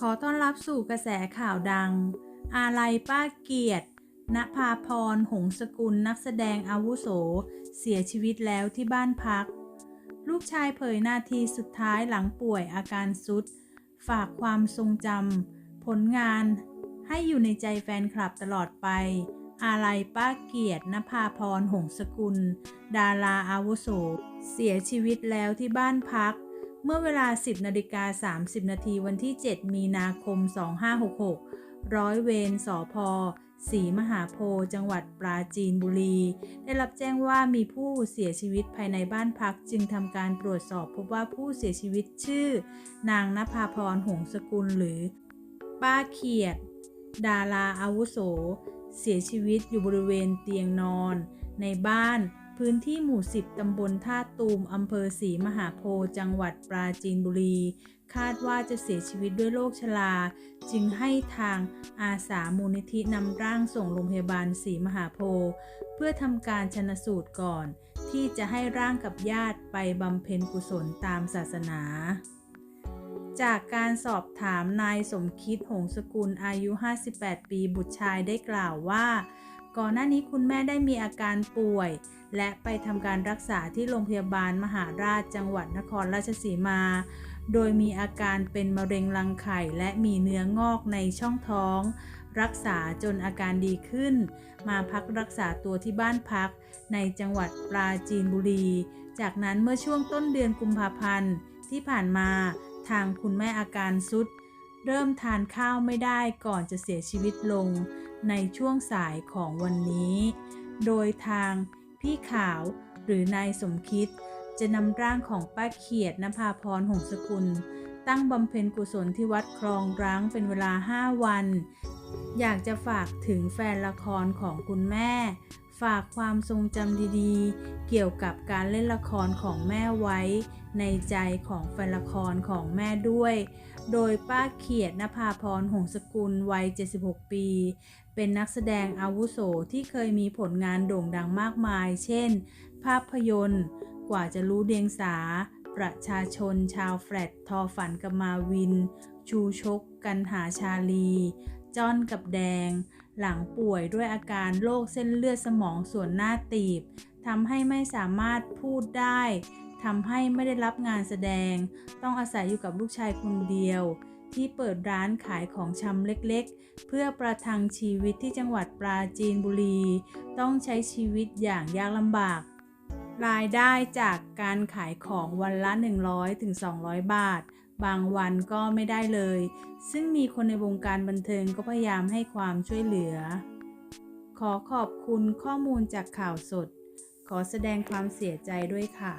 ขอต้อนรับสู่กระแสข่าวดัง อาลัยป้าเกียรติณภาพร หงสกุลนักแสดงอาวุโส เสียชีวิตแล้วที่บ้านพัก ลูกชายเผยนาทีสุดท้ายหลังป่วยอาการสุด ฝากความทรงจำผลงาน ให้อยู่ในใจแฟนคลับตลอดไป อาลัยป้าเกียรติณภาพร หงสกุล ดาราอาวุโส เสียชีวิตแล้วที่บ้านพัก เมื่อเวลา 10นาฬิกา30 นาทีวันที่ 7 มีนาคม 2566 ร้อยเวรสอพอศรีมหาโพธิ์จังหวัดปราจีนบุรี ได้รับแจ้งว่ามีผู้เสียชีวิตภายในบ้านพักจึงทำการตรวจสอบพบว่าผู้เสียชีวิตชื่อ นางนภาพรหงสกุลหรือ ป้าเขียด ดาราอาวุโส เสียชีวิตอยู่บริเวณเตียงนอน ในบ้าน พื้นที่หมู่ 10 ตำบลท่าตูม อำเภอศรีมหาโพธิ์จังหวัดปราจีนบุรี คาดว่าจะเสียชีวิตด้วยโรคชรา จึงให้ทางอาสามูลนิธินำร่างส่งโรงพยาบาลศรีมหาโพธิ์เพื่อทำการชนสูตรก่อน ที่จะให้ร่างกับญาติไปบำเพ็ญกุศลตามศาสนา จากการสอบถามนายสมคิดหงสกุลอายุ 58 ปีบุตรชายได้กล่าวว่า ก่อนหน้านี้คุณแม่ได้มีอาการป่วย และไปทำการรักษาที่โรงพยาบาลมหาราชจังหวัดนครราชสีมา โดยมีอาการเป็นมะเร็งรังไข่และมีเนื้องอกในช่องท้อง รักษาจนอาการดีขึ้น มาพักรักษาตัวที่บ้านพัก ในจังหวัดปราจีนบุรี จากนั้นเมื่อช่วงต้นเดือนกุมภาพันธ์ที่ผ่านมาทางคุณแม่อาการสุด เริ่มทานข้าวไม่ได้ก่อนจะเสียชีวิตลงในช่วงสายของวันนี้ โดยทางพี่ขาวหรือนายสมคิด จะนำร่างของป้าเขียดนภาพรหงสกุล ตั้งบำเพ็ญกุศลที่วัดคลองร้างเป็นเวลา 5 วัน อยากจะฝากถึงแฟนละครของคุณแม่ ฝากความทรงจำดีๆ เกี่ยวกับการเล่นละครของแม่ไว้ ในใจของแฟนละครของแม่ด้วย โดยป้าเขียดนภาพรหงสกุลวัย 76 ปี เป็นนักแสดงอาวุโสที่เคยมีผลงานโด่งดังมากมาย เช่น ภาพยนตร์ กว่าจะรู้เดียงสา ประชาชนชาวแฟลตทอฝันกับมาวิน ชูชก กันหาชาลี จ้อนกับแดง หลังป่วยด้วยอาการโรคเส้นเลือดสมองส่วนหน้าตีบทำให้ไม่สามารถพูดได้ทำให้ไม่ได้รับงานแสดง ต้องอาศัยอยู่กับลูกชายคนเดียว ที่เปิดร้านขายของชำเล็กๆ เพื่อประทังชีวิตที่จังหวัดปราจีนบุรี ต้องใช้ชีวิตอย่างยากลำบาก รายได้จากการขายของวันละ 100-200 บาท บางวันก็ไม่ได้เลย ซึ่งมีคนในวงการบันเทิงก็พยายามให้ความช่วยเหลือ ขอขอบคุณข้อมูลจากข่าวสด ขอแสดงความเสียใจด้วยค่ะ